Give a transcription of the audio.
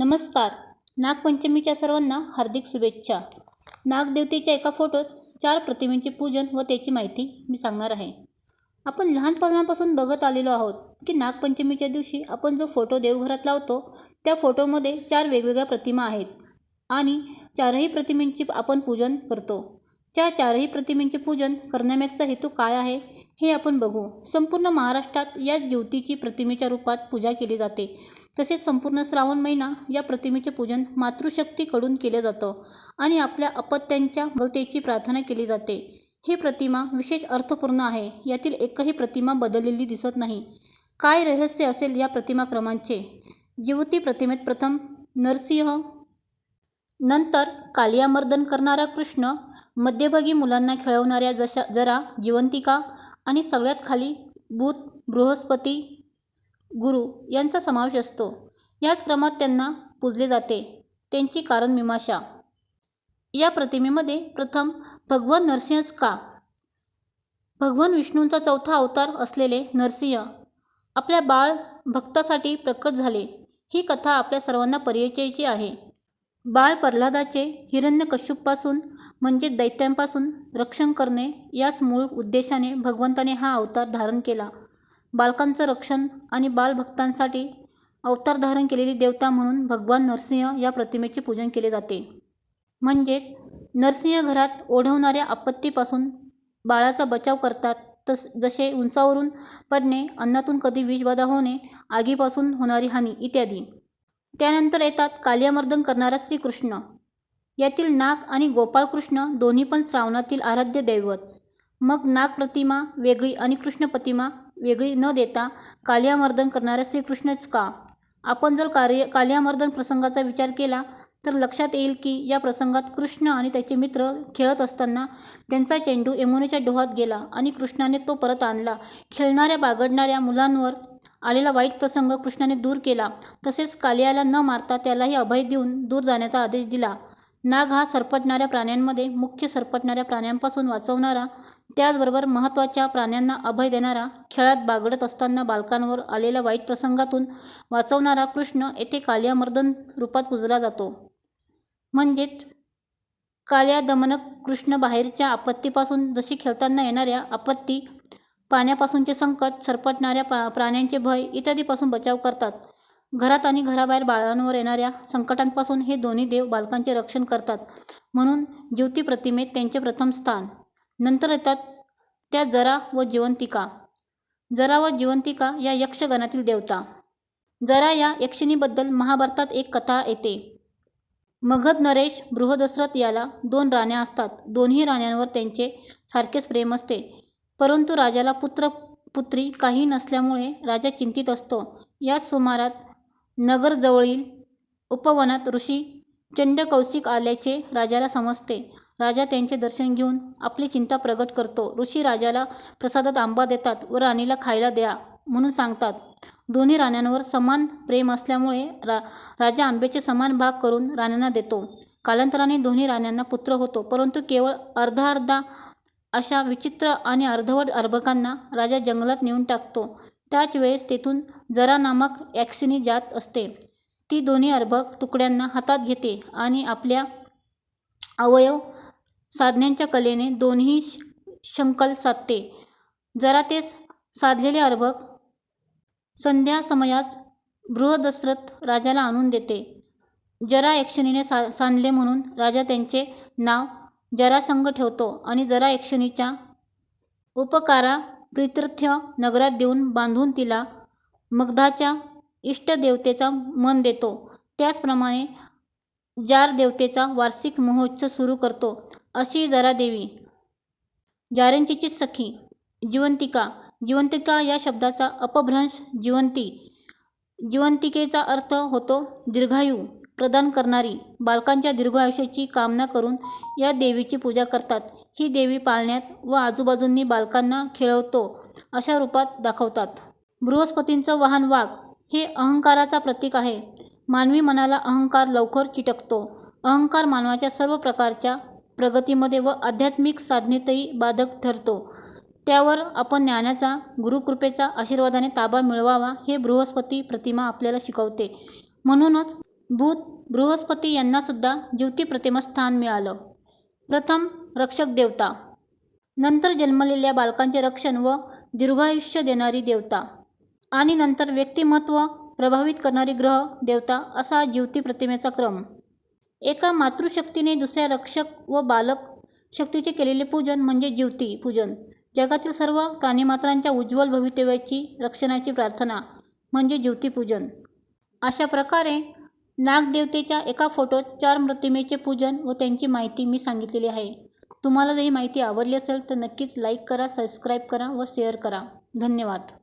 नमस्कार. नागपंचमीच्या सर्वांना हार्दिक शुभेच्छा. नागदेवतेच्या एका फोटोत चार प्रतिमेचे पूजन व त्याची माहिती मी सांगणार आहे. आपण लहानपणापासून बघत आलेलो आहोत की नागपंचमीच्या दिवशी आपण जो फोटो देवघरात लावतो त्या फोटोमध्ये चार वेगवेगळ्या प्रतिमा आहेत आणि चारही प्रतिमेंची आपण पूजन करतो. त्या चारही प्रतिमेंचे पूजन करण्यामागचा हेतू काय आहे हे आपण बघू. संपूर्ण महाराष्ट्रात या ज्योतीची प्रतिमेच्या रूपात पूजा केली जाते. तसेच संपूर्ण श्रावण महिना या प्रतिमेचे पूजन मातृशक्तीकडून केलं जातं आणि आपल्या अपत्यांच्या भवतेची प्रार्थना केली जाते. ही प्रतिमा विशेष अर्थपूर्ण आहे. यातील एकही प्रतिमा बदललेली दिसत नाही. काय रहस्य असेल या प्रतिमा क्रमांचे? ज्योती प्रतिमेत प्रथम नरसिंह नंतर कालियामर्दन करणारा कृष्ण मध्यभागी मुलांना खेळवणाऱ्या जशा जरा जिवंतिका आणि सगळ्यात खाली बुध बृहस्पती गुरु यांचा समावेश असतो. याच क्रमात त्यांना पूजले जाते. त्यांची कारण मीमाशा या प्रतिमेमध्ये प्रथम भगवान नरसिंहच का? भगवान विष्णूंचा चौथा अवतार असलेले नरसिंह आपल्या बाळ भक्तासाठी प्रकट झाले. ही कथा आपल्या सर्वांना परिचयाची आहे. बाळ प्रल्हादाचे हिरण्यकश्यपापासून म्हणजे दैत्यांपासून रक्षण करणे याच मूळ उद्देशाने भगवंताने हा अवतार धारण केला. बालकांचं रक्षण आणि बालभक्तांसाठी अवतार धारण केलेली देवता म्हणून भगवान नरसिंह या प्रतिमेचे पूजन केले जाते. म्हणजेच नरसिंह घरात ओढवणाऱ्या आपत्तीपासून बाळाचा बचाव करतात. तस जसे उंचावरून पडणे अन्नातून कधी विषबाधा होणे आगीपासून होणारी हानी इत्यादी. त्यानंतर येतात कालियामर्दन करणारा श्रीकृष्ण. यातील नाग आणि गोपाळकृष्ण दोन्ही पण श्रावणातील आराध्य दैवत. मग नाग प्रतिमा वेगळी आणि कृष्ण प्रतिमा वेगळी न देता कालियामर्दन करणाऱ्या श्रीकृष्णच का? आपण जर कार्य कालियामर्दन प्रसंगाचा विचार केला तर लक्षात येईल की या प्रसंगात कृष्ण आणि त्याचे मित्र खेळत असताना त्यांचा चेंडू यमुनेच्या डोहात गेला आणि कृष्णाने तो परत आणला. खेळणाऱ्या बागडणाऱ्या मुलांवर आलेला वाईट प्रसंग कृष्णाने दूर केला. तसेच कालियाला न मारता त्यालाही अभय देऊन दूर जाण्याचा आदेश दिला. नाग हा सरपटणाऱ्या प्राण्यांमध्ये मुख्य सरपटणाऱ्या प्राण्यांपासून वाचवणारा त्याचबरोबर महत्त्वाच्या प्राण्यांना अभय देणारा खेळात बागडत असताना बालकांवर आलेल्या वाईट प्रसंगातून वाचवणारा कृष्ण येथे कालियामर्दन रूपात पूजला जातो. म्हणजेच काल्या दमनक कृष्ण बाहेरच्या आपत्तीपासून जशी खेळताना येणाऱ्या आपत्ती पाण्यापासूनचे संकट सरपटणाऱ्या पा प्राण्यांचे भय इत्यादीपासून बचाव करतात. घरात आणि घराबाहेर बाळांवर येणाऱ्या संकटांपासून हे दोन्ही देव बालकांचे रक्षण करतात. म्हणून ज्योती प्रतिमेत त्यांचे प्रथम स्थान. नंतर येतात त्या जरा व जिवंतिका. जरा व जिवंतिका या यक्षगणातील देवता. जरा या यक्षिणीबद्दल महाभारतात एक कथा येते. मगध नरेश बृहदशरथ याला दोन राण्या असतात. दोन्ही राण्यांवर त्यांचे सारखेच प्रेम असते. परंतु राजाला पुत्र पुत्री काही नसल्यामुळे राजा चिंतित असतो. याच सुमारात नगरजवळील उपवनात ऋषी चंडकौशिक आल्याचे राजाला समजते. राजा त्यांचे दर्शन घेऊन आपली चिंता प्रगट करतो. ऋषी राजाला प्रसादात आंबा देतात व राणीला खायला द्या म्हणून सांगतात. दोन्ही राण्यांवर समान प्रेम असल्यामुळे रा राजा आंब्याचे समान भाग करून राण्यांना देतो. कालांतराने दोन्ही राण्यांना पुत्र होतो. परंतु केवळ अर्धा अर्धा अशा विचित्र आणि अर्धवट अर्भकांना राजा जंगलात नेऊन टाकतो. त्याच वेळेस तेथून जरा नामक ॲक्सिनी जात असते. ती दोन्ही अर्भक तुकड्यांना हातात घेते आणि आपल्या अवयव साधण्याच्या कलेने दोन्ही शंकल साधते. जरा तेच साधलेले अर्भक संध्या समयास बृहदशरथ राजाला आणून देते. जरा यक्षिणीने सा सांधले म्हणून राजा त्यांचे नाव जरासंग ठेवतो आणि जरा यक्षिणीच्या उपकारा प्रित्यर्थ नगरात देऊन बांधून तिला मगधाच्या इष्टदेवतेचा मन देतो. त्याचप्रमाणे जार देवतेचा वार्षिक महोत्सव सुरू करतो. अशी जरा देवी. जारंचीची सखी जिवंतिका. जिवंतिका या शब्दाचा अपभ्रंश जिवंती. जिवंतिकेचा अर्थ होतो दीर्घायू प्रदान करणारी. बालकांच्या दीर्घायुष्याची कामना करून या देवीची पूजा करतात. ही देवी पाळण्यात व आजूबाजूंनी बालकांना खेळवतो अशा रूपात दाखवतात. बृहस्पतींचं वाहन वाघ हे अहंकाराचा प्रतीक आहे. मानवी मनाला अहंकार लवकर चिटकतो. अहंकार मानवाच्या सर्व प्रकारच्या प्रगतीमध्ये व आध्यात्मिक साधनेतही बाधक ठरतो. त्यावर आपण ज्ञानाचा गुरुकृपेचा आशीर्वादाने ताबा मिळवावा हे बृहस्पती प्रतिमा आपल्याला शिकवते. म्हणूनच भूत बृहस्पती यांनासुद्धा ज्योती प्रतिमा स्थान मिळालं. प्रथम रक्षक देवता. नंतर जन्मलेल्या बालकांचे रक्षण व दीर्घायुष्य देणारी देवता. आणि नंतर व्यक्तिमत्व प्रभावित करणारी ग्रह देवता असा जीवती प्रतिमेचा क्रम. एका मातृशक्तीने दुसऱ्या रक्षक व बालक शक्तीचे केलेले पूजन म्हणजे जीवती पूजन. जगातील सर्व प्राणीमात्रांच्या उज्ज्वल भवितव्याची रक्षणाची प्रार्थना म्हणजे ज्योतिपूजन अशा प्रकारे नागदेवतेच्या एका फोटोत चार प्रतिमेचे पूजन व त्यांची माहिती मी सांगितलेली आहे. तुम्हाला जर ही माहिती आवडली असेल तर नक्कीच लाईक करा सबस्क्राईब करा व शेअर करा. धन्यवाद.